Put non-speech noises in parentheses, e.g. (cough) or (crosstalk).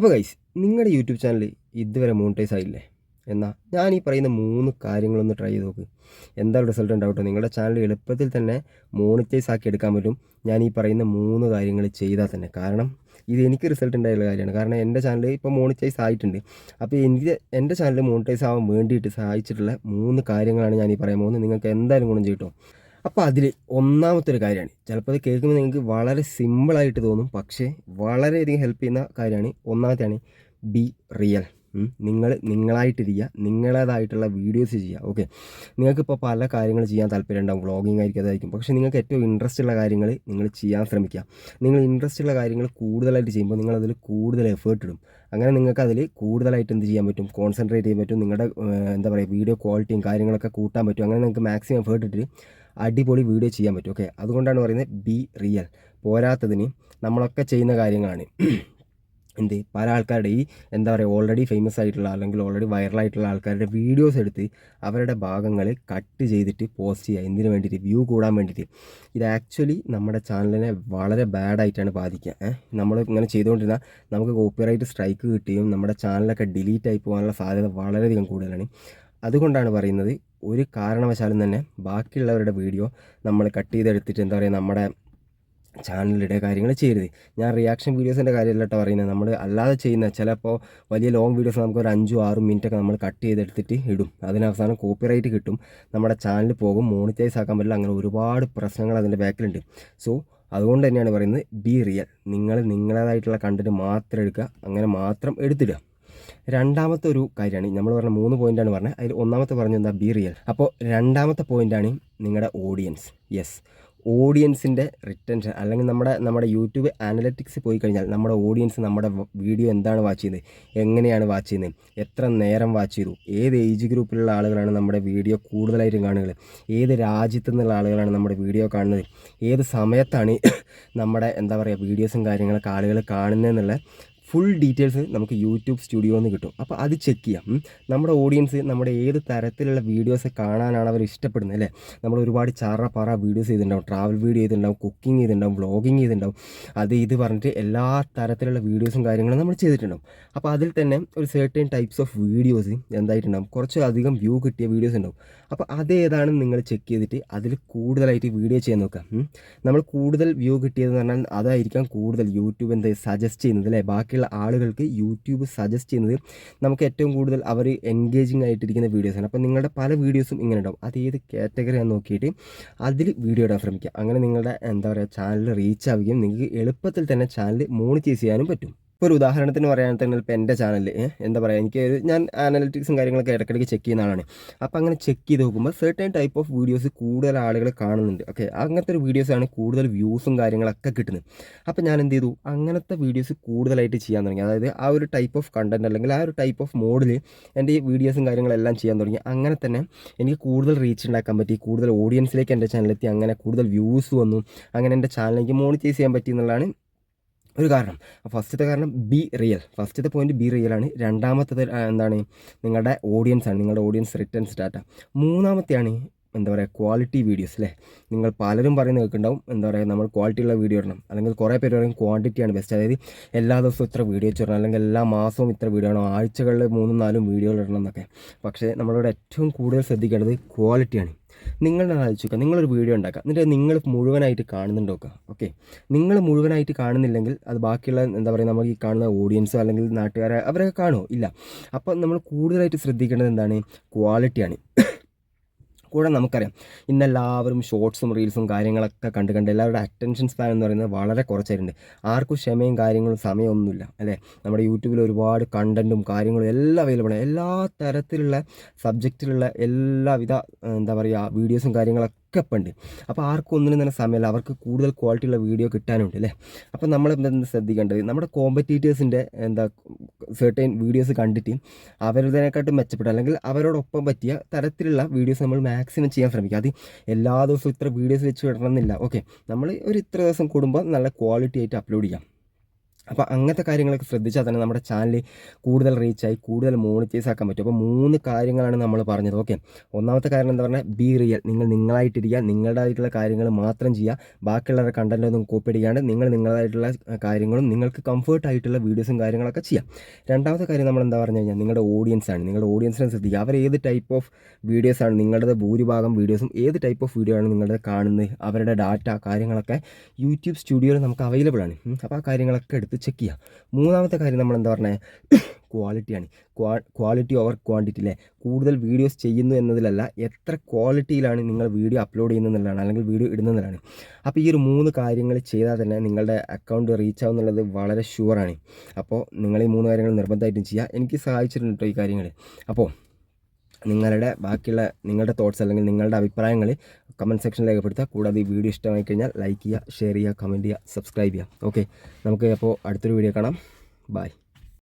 അപ്പോൾ ഗൈസ് നിങ്ങളുടെ YouTube channel ഇതുവരെ മോണിറ്റൈസ് ആയില്ലേ? എന്നാൽ ഞാൻ ഈ പറയുന്ന മൂന്ന് കാര്യങ്ങളൊന്ന് ട്രൈ ചെയ്ത് നോക്ക്. എന്താ റിസൾട്ട് ഉണ്ടാവട്ടെ? നിങ്ങളുടെ ചാനൽ എളുപ്പത്തിൽ തന്നെ മോണിറ്റൈസ് ആക്കി എടുക്കാൻ പറ്റും. ഞാൻ ഈ പറയുന്ന മൂന്ന് കാര്യങ്ങൾ ചെയ്താൽ തന്നെ. കാരണം ഇത് എനിക്ക് റിസൾട്ട് ഉണ്ടായുള്ള കാര്യമാണ്. കാരണം എന്റെ ചാനൽ ഇപ്പോൾ മോണിറ്റൈസ് ആയിട്ടുണ്ട്. അപ്പോൾ എനിക്ക് എന്റെ ചാനൽ മോണിറ്റൈസ് ആവാൻ വേണ്ടിയിട്ട് സഹായിച്ചിട്ടുള്ള മൂന്ന് കാര്യങ്ങളാണ് ഞാൻ ഈ പറയാൻ പോകുന്നത്. നിങ്ങൾക്ക് എന്തായാലും ഗുണം ചെയ്യട്ടോ അപ്പോൾ അതിൽ ഒന്നാമത്തെ ഒരു കാര്യമാണ്. ചിലപ്പോൾ അത് കേൾക്കുമ്പോൾ നിങ്ങൾക്ക് വളരെ സിമ്പിളായിട്ട് തോന്നും. പക്ഷേ വളരെയധികം ഹെൽപ്പ് ചെയ്യുന്ന കാര്യമാണ് ഒന്നാമത്തെയാണ് ബി റിയൽ നിങ്ങൾ നിങ്ങളായിട്ടിരിക്കുക നിങ്ങളേതായിട്ടുള്ള വീഡിയോസ് ചെയ്യുക. ഓക്കെ നിങ്ങൾക്കിപ്പോൾ പല കാര്യങ്ങൾ ചെയ്യാൻ താല്പര്യം ഉണ്ടാവും. വ്ളോഗിങ് ആയിരിക്കും അതായിരിക്കും. പക്ഷേ നിങ്ങൾക്ക് ഏറ്റവും ഇൻട്രസ്റ്റ് ഉള്ള കാര്യങ്ങൾ നിങ്ങൾ ചെയ്യാൻ ശ്രമിക്കുക. നിങ്ങൾ ഇൻട്രസ്റ്റ് ഉള്ള കാര്യങ്ങൾ കൂടുതലായിട്ട് ചെയ്യുമ്പോൾ നിങ്ങൾ അതിൽ കൂടുതൽ എഫേർട്ട് ഇടും. അങ്ങനെ നിങ്ങൾക്ക് അതിൽ കൂടുതലായിട്ട് എന്ത് ചെയ്യാൻ പറ്റും? കോൺസെൻട്രേറ്റ് ചെയ്യാൻ പറ്റും. നിങ്ങളുടെ എന്താ പറയുക വീഡിയോ ക്വാളിറ്റിയും കാര്യങ്ങളൊക്കെ കൂട്ടാൻ പറ്റും. അങ്ങനെ നിങ്ങൾക്ക് മാക്സിമം എഫേർട്ട് ഇട്ടിട്ട് അടിപൊളി വീഡിയോ ചെയ്യാൻ പറ്റും. ഓക്കെ അതുകൊണ്ടാണ് പറയുന്നത് ബി റിയൽ പോരാത്തതിന് നമ്മളൊക്കെ ചെയ്യുന്ന കാര്യങ്ങളാണ്. എന്ത്? പല ആൾക്കാരുടെ ഈ എന്താ പറയുക ഓൾറെഡി ഫേമസ് ആയിട്ടുള്ള അല്ലെങ്കിൽ ഓൾറെഡി വൈറലായിട്ടുള്ള ആൾക്കാരുടെ വീഡിയോസ് എടുത്ത് അവരുടെ ഭാഗങ്ങൾ കട്ട് ചെയ്തിട്ട് പോസ്റ്റ് ചെയ്യുക. എന്തിനു വേണ്ടിയിട്ട്? വ്യൂ കൂടാൻ വേണ്ടിയിട്ട്. ഇത് ആക്ച്വലി നമ്മുടെ ചാനലിനെ വളരെ ബാഡായിട്ടാണ് ബാധിക്കുക. ഏഹ്? നമ്മൾ ഇങ്ങനെ ചെയ്തുകൊണ്ടിരുന്നാൽ നമുക്ക് കോപ്പിറൈറ്റ് സ്ട്രൈക്ക് കിട്ടുകയും നമ്മുടെ ചാനലൊക്കെ ഡിലീറ്റ് ആയി പോകാനുള്ള സാധ്യത വളരെയധികം കൂടുതലാണ്. അതുകൊണ്ടാണ് പറയുന്നത് ഒരു കാരണവശാലും തന്നെ ബാക്കിയുള്ളവരുടെ വീഡിയോ നമ്മൾ കട്ട് ചെയ്തെടുത്തിട്ട് എന്താ പറയുക നമ്മുടെ ചാനലിടെ കാര്യങ്ങൾ ചെയ്യരുത്. ഞാൻ റിയാക്ഷൻ വീഡിയോസിന്റെ കാര്യമല്ല കേട്ടോ പറയുന്നത്. നമ്മൾ അല്ലാതെ ചെയ്യുന്ന ചിലപ്പോൾ വലിയ ലോങ് വീഡിയോസ് നമുക്ക് ഒരു അഞ്ചും ആറും മിനിറ്റൊക്കെ നമ്മൾ കട്ട് ചെയ്തെടുത്തിട്ട് ഇടും. അതിനവസാനം കോപ്പിറൈറ്റ് കിട്ടും. നമ്മുടെ ചാനൽ പോകും മോണിറ്റൈസ് ആക്കാൻ പറ്റില്ല. അങ്ങനെ ഒരുപാട് പ്രശ്നങ്ങൾ അതിന്റെ ബാക്കിലുണ്ട്. സോ അതുകൊണ്ട് തന്നെയാണ് പറയുന്നത് ബി റിയൽ നിങ്ങൾ നിങ്ങളേതായിട്ടുള്ള കണ്ടന്റ് മാത്രം എടുക്കുക. അങ്ങനെ മാത്രം എടുത്തിടുക. രണ്ടാമത്തെ ഒരു കാര്യമാണ് നമ്മൾ പറഞ്ഞ മൂന്ന് പോയിന്റാണ് പറഞ്ഞത്. അതിൽ ഒന്നാമത്തെ പറഞ്ഞത് എന്താ? ബി റിയൽ അപ്പോൾ രണ്ടാമത്തെ പോയിന്റാണ് നിങ്ങളുടെ ഓഡിയൻസ് യെസ് ഓഡിയൻസിന്റെ റിട്ടൻഷൻ അല്ലെങ്കിൽ നമ്മുടെ നമ്മുടെ യൂട്യൂബ് അനലറ്റിക്സ് പോയി കഴിഞ്ഞാൽ നമ്മുടെ ഓഡിയൻസ് നമ്മുടെ വീഡിയോ എന്താണ് വാച്ച് ചെയ്യുന്നത്? എങ്ങനെയാണ് വാച്ച് ചെയ്യുന്നത്? എത്ര നേരം വാച്ച് ചെയ്തു? ഏത് ഏജ് ഗ്രൂപ്പിലുള്ള ആളുകളാണ് നമ്മുടെ വീഡിയോ കൂടുതലായിട്ടും കാണുന്നത്? ഏത് രാജ്യത്തു നിന്നുള്ള ആളുകളാണ് നമ്മുടെ വീഡിയോ കാണുന്നത്? ഏത് സമയത്താണ് (coughs) നമ്മുടെ എന്താ പറയുക വീഡിയോസും കാര്യങ്ങളൊക്കെ ആളുകൾ കാണുന്നതെന്നുള്ള ഫുൾ ഡീറ്റെയിൽസ് നമുക്ക് യൂട്യൂബ് സ്റ്റുഡിയോയിൽ നിന്ന് കിട്ടും. അപ്പോൾ അത് ചെക്ക് ചെയ്യാം. നമ്മുടെ ഓഡിയൻസ് നമ്മുടെ ഏത് തരത്തിലുള്ള വീഡിയോസ് കാണാനാണ് അവർ ഇഷ്ടപ്പെടുന്നത് അല്ലേ? നമ്മൾ ഒരുപാട് ചാറ പാറ വീഡിയോസ് ചെയ്തിട്ടുണ്ടാവും. ട്രാവൽ വീഡിയോ ചെയ്തിട്ടുണ്ടാവും കുക്കിംഗ് ചെയ്തിട്ടുണ്ടാവും വ്ളോഗിങ് ചെയ്തിട്ടുണ്ടാവും. അത് ഇത് പറഞ്ഞിട്ട് എല്ലാ തരത്തിലുള്ള വീഡിയോസും കാര്യങ്ങളും നമ്മൾ ചെയ്തിട്ടുണ്ടാവും. അപ്പോൾ അതിൽ തന്നെ ഒരു സേർട്ടൻ ടൈപ്സ് ഓഫ് വീഡിയോസ് എന്തായിട്ടുണ്ടാവും? കുറച്ച് അധികം വ്യൂ കിട്ടിയ വീഡിയോസ് ഉണ്ടാവും. അപ്പോൾ അതേതാണ് നിങ്ങൾ ചെക്ക് ചെയ്തിട്ട് അതിൽ കൂടുതലായിട്ട് വീഡിയോ ചെയ്യാൻ നോക്കാം നമ്മൾ കൂടുതൽ വ്യൂ കിട്ടിയതെന്ന് പറഞ്ഞാൽ അതായിരിക്കാം കൂടുതൽ യൂട്യൂബ് എന്താ സജസ്റ്റ് ചെയ്യുന്നത് അല്ലേ? ബാക്കിയുള്ള ആളുകൾക്ക് യൂട്യൂബ് സജസ്റ്റ് ചെയ്യുന്നത് നമുക്ക് ഏറ്റവും കൂടുതൽ അവർ എൻഗേജിങ് ആയിട്ടിരിക്കുന്ന വീഡിയോസാണ് അപ്പോൾ നിങ്ങളുടെ പല വീഡിയോസും ഇങ്ങനെ ഉണ്ടാവും. അത് ഏത് കാറ്റഗറിയാന്ന് നോക്കിയിട്ട് അതിൽ വീഡിയോ ഇടാൻ ശ്രമിക്കുക. അങ്ങനെ നിങ്ങളുടെ എന്താ പറയുക ചാനൽ റീച്ച് ആവുകയും നിങ്ങൾക്ക് എളുപ്പത്തിൽ തന്നെ ചാനൽ മോണിറ്റൈസ് ചെയ്യാനും പറ്റും. ഇപ്പോൾ ഒരു ഉദാഹരണത്തിന് പറയുകയാണെങ്കിൽ തന്നെ ഇപ്പോൾ എന്റെ ചാനൽ എന്താ പറയുക എനിക്ക് ഞാൻ അനാലിറ്റിക്സും കാര്യങ്ങളൊക്കെ ഇടയ്ക്കിടയ്ക്ക് ചെക്ക് ചെയ്യുന്ന ആളാണ് അപ്പോൾ അങ്ങനെ ചെക്ക് ചെയ്ത് നോക്കുമ്പോൾ സെർട്ടൺ ടൈപ്പ് ഓഫ് വീഡിയോസ് കൂടുതൽ ആളുകൾ കാണുന്നുണ്ട്. ഓക്കെ അങ്ങനത്തെ ഒരു വീഡിയോസാണ് കൂടുതൽ വ്യൂസും കാര്യങ്ങളൊക്കെ കിട്ടുന്നത്. അപ്പോൾ ഞാൻ എന്ത് ചെയ്തു? അങ്ങനത്തെ വീഡിയോസ് കൂടുതലായിട്ട് ചെയ്യാൻ തുടങ്ങി. അതായത് ആ ഒരു ടൈപ്പ് ഓഫ് കണ്ടന്റ് അല്ലെങ്കിൽ ആ ഒരു ടൈപ്പ് ഓഫ് മോഡിൽ എന്റെ ഈ വീഡിയോസും കാര്യങ്ങളെല്ലാം ചെയ്യാൻ തുടങ്ങി. അങ്ങനെ തന്നെ എനിക്ക് കൂടുതൽ റീച്ച് ഉണ്ടാക്കാൻ പറ്റി കൂടുതൽ ഓഡിയൻസിലേക്ക് എന്റെ ചാനലെത്തി അങ്ങനെ കൂടുതൽ വ്യൂസ് വന്നു. അങ്ങനെ എന്റെ ചാനലിലേക്ക് മോണിറ്റൈസ് ചെയ്യാൻ പറ്റി എന്നുള്ളതാണ് ഒരു കാരണം. ഫസ്റ്റത്തെ കാരണം ബി റിയൽ ഫസ്റ്റത്തെ പോയിന്റ് ബി റിയൽ ആണ്. രണ്ടാമത്തത് എന്താണ്? നിങ്ങളുടെ ഓഡിയൻസ് ആണ്. നിങ്ങളുടെ ഓഡിയൻസ് റിട്ടേൺസ് ഡാറ്റ മൂന്നാമത്തെയാണ് എന്താ പറയുക ക്വാളിറ്റി വീഡിയോസ് അല്ലേ നിങ്ങൾ പലരും പറയുന്നത് കേൾക്കുന്നുണ്ടാവും. എന്താ പറയുക നമ്മൾ ക്വാളിറ്റി ഉള്ള വീഡിയോ ഇടണം. അല്ലെങ്കിൽ കുറേ പേര് പറയും ക്വാണ്ടിറ്റിയാണ് ബെസ്റ്റ് അതായത് എല്ലാ ദിവസവും ഇത്ര വീഡിയോ ഇടണം. അല്ലെങ്കിൽ എല്ലാ മാസവും ഇത്ര വീഡിയോ ഇടണം. ആഴ്ചകളിൽ മൂന്നും നാലും വീഡിയോകൾ ഇടണം എന്നൊക്കെ. പക്ഷേ നമ്മളിവിടെ ഏറ്റവും കൂടുതൽ ശ്രദ്ധിക്കേണ്ടത് ക്വാളിറ്റിയാണ് നിങ്ങളുടെ ആലോചിക്കുക നിങ്ങളൊരു വീഡിയോ ഉണ്ടാക്കുക എന്നിട്ട് നിങ്ങൾ മുഴുവനായിട്ട് കാണുന്നുണ്ടോ ഓക്കെ നിങ്ങൾ മുഴുവനായിട്ട് കാണുന്നില്ലെങ്കിൽ അത് ബാക്കിയുള്ള എന്താ പറയുക നമുക്ക് ഈ കാണുന്ന ഓഡിയൻസ് അല്ലെങ്കിൽ നാട്ടുകാരെ അവരൊക്കെ കാണുമോ ഇല്ല. അപ്പോൾ നമ്മൾ കൂടുതലായിട്ട് ശ്രദ്ധിക്കേണ്ടത് എന്താണ്? ക്വാളിറ്റിയാണ് കൂടെ നമുക്കറിയാം. ഇന്നെല്ലാവരും ഷോർട്സും റീൽസും കാര്യങ്ങളൊക്കെ കണ്ട് കണ്ട് എല്ലാവരുടെ അറ്റൻഷൻ സ്പാൻ എന്ന് പറയുന്നത് വളരെ കുറച്ചായിട്ടുണ്ട്. ആർക്കും ക്ഷമയും കാര്യങ്ങളും സമയമൊന്നുമില്ല അല്ലേ? നമ്മുടെ യൂട്യൂബിൽ ഒരുപാട് കണ്ടന്റും കാര്യങ്ങളും എല്ലാം അവൈലബിൾ ആണ്. എല്ലാ തരത്തിലുള്ള സബ്ജക്റ്റിലുള്ള എല്ലാവിധ എന്താ പറയുക വീഡിയോസും കാര്യങ്ങളൊക്കെ ഇപ്പം ഉണ്ട് അപ്പോൾ ആർക്കും ഒന്നിനും തന്നെ സമയമില്ല. അവർക്ക് കൂടുതൽ ക്വാളിറ്റിയുള്ള വീഡിയോ കിട്ടാനുണ്ട് അല്ലേ? അപ്പോൾ നമ്മൾ എന്താ ശ്രദ്ധിക്കേണ്ടത്? നമ്മുടെ കോമ്പറ്റീറ്റേഴ്സിന്റെ എന്താ സെർട്ടൈൻ വീഡിയോസ് കണ്ടിട്ട് അവരുടേതിനെക്കാട്ടും മെച്ചപ്പെട്ട അല്ലെങ്കിൽ അവരോടൊപ്പം പറ്റിയ തരത്തിലുള്ള വീഡിയോസ് നമ്മൾ മാക്സിമം ചെയ്യാൻ ശ്രമിക്കുക. അത് എല്ലാ ദിവസവും ഇത്ര വീഡിയോസ് വെച്ച് വിടണമെന്നില്ല. ഓക്കെ നമ്മൾ ഒരു ഇത്ര ദിവസം കൂടുമ്പോൾ നല്ല ക്വാളിറ്റി ആയിട്ട് അപ്ലോഡ് ചെയ്യാം. അപ്പോൾ അങ്ങനത്തെ കാര്യങ്ങളൊക്കെ ശ്രദ്ധിച്ചാൽ തന്നെ നമ്മുടെ ചാനൽ കൂടുതൽ റീച്ചായി കൂടുതൽ മോണിറ്റൈസ് ആക്കാൻ പറ്റും. അപ്പോൾ മൂന്ന് കാര്യങ്ങളാണ് നമ്മൾ പറഞ്ഞത്. ഓക്കെ ഒന്നാമത്തെ കാര്യം എന്താ പറഞ്ഞാൽ ബി റിയൽ നിങ്ങൾ നിങ്ങളായിട്ടിരിക്കുക. നിങ്ങളുടേതായിട്ടുള്ള കാര്യങ്ങൾ മാത്രം ചെയ്യുക. ബാക്കിയുള്ളവരുടെ കണ്ടന്റൊന്നും കോപ്പി അടിക്കാണ്ട് നിങ്ങൾ നിങ്ങളുടേതായിട്ടുള്ള കാര്യങ്ങളും നിങ്ങൾക്ക് കംഫർട്ട് ആയിട്ടുള്ള വീഡിയോസും കാര്യങ്ങളൊക്കെ ചെയ്യാം. രണ്ടാമത്തെ കാര്യം നമ്മൾ എന്താ പറഞ്ഞു കഴിഞ്ഞാൽ നിങ്ങളുടെ ഓഡിയൻസാണ് നിങ്ങളുടെ ഓഡിയൻസിനെ ശ്രദ്ധിക്കുക. അവർ ഏത് ടൈപ്പ് ഓഫ് വീഡിയോസാണ് നിങ്ങളുടെ ഭൂരിഭാഗം വീഡിയോസും ഏത് ടൈപ്പ് ഓഫ് വീഡിയോ ആണ് നിങ്ങളുടെ കാണുന്നത്? അവരുടെ ഡാറ്റ കാര്യങ്ങളൊക്കെ യൂട്യൂബ് സ്റ്റുഡിയോയിൽ നമുക്ക് അവൈലബിൾ ആണ്. അപ്പോൾ ആ കാര്യങ്ങളൊക്കെ എടുത്ത് ചെക്ക് ചെയ്യുക മൂന്നാമത്തെ കാര്യം നമ്മൾ എന്താ പറഞ്ഞത് ക്വാളിറ്റിയാണ് ക്വാ ക്വാളിറ്റി ഓവർ ക്വാണ്ടിറ്റി അല്ലേ കൂടുതൽ വീഡിയോസ് ചെയ്യുന്നു എന്നതിലല്ല എത്ര ക്വാളിറ്റിയിലാണ് നിങ്ങൾ വീഡിയോ അപ്ലോഡ് ചെയ്യുന്നതെന്നുള്ളതാണ് അല്ലെങ്കിൽ വീഡിയോ ഇടുന്നതെന്നുള്ളതാണ് അപ്പോൾ ഈ ഒരു മൂന്ന് കാര്യങ്ങൾ ചെയ്താൽ തന്നെ നിങ്ങളുടെ അക്കൗണ്ട് റീച്ച് ആവും എന്നുള്ളത് വളരെ ഷുവറാണ് അപ്പോൾ നിങ്ങൾ ഈ മൂന്ന് കാര്യങ്ങൾ നിർബന്ധമായിട്ടും ചെയ്യുക എനിക്ക് സഹായിച്ചിട്ടുണ്ട് കേട്ടോ ഈ കാര്യങ്ങൾ അപ്പോൾ നിങ്ങളുടെ ബാക്കിയുള്ള നിങ്ങളുടെ തോട്ട്സ് അല്ലെങ്കിൽ നിങ്ങളുടെ അഭിപ്രായങ്ങൾ കമന്റ് സെക്ഷനിൽ രേഖപ്പെടുത്തുക. കൂടാതെ ഈ വീഡിയോ ഇഷ്ടമായി കഴിഞ്ഞാൽ ലൈക്ക് ചെയ്യുക ഷെയർ ചെയ്യുക കമന്റ് ചെയ്യുക സബ്സ്ക്രൈബ് ചെയ്യുക. ഓക്കെ നമുക്ക് അപ്പോൾ അടുത്തൊരു വീഡിയോ കാണാം. ബൈ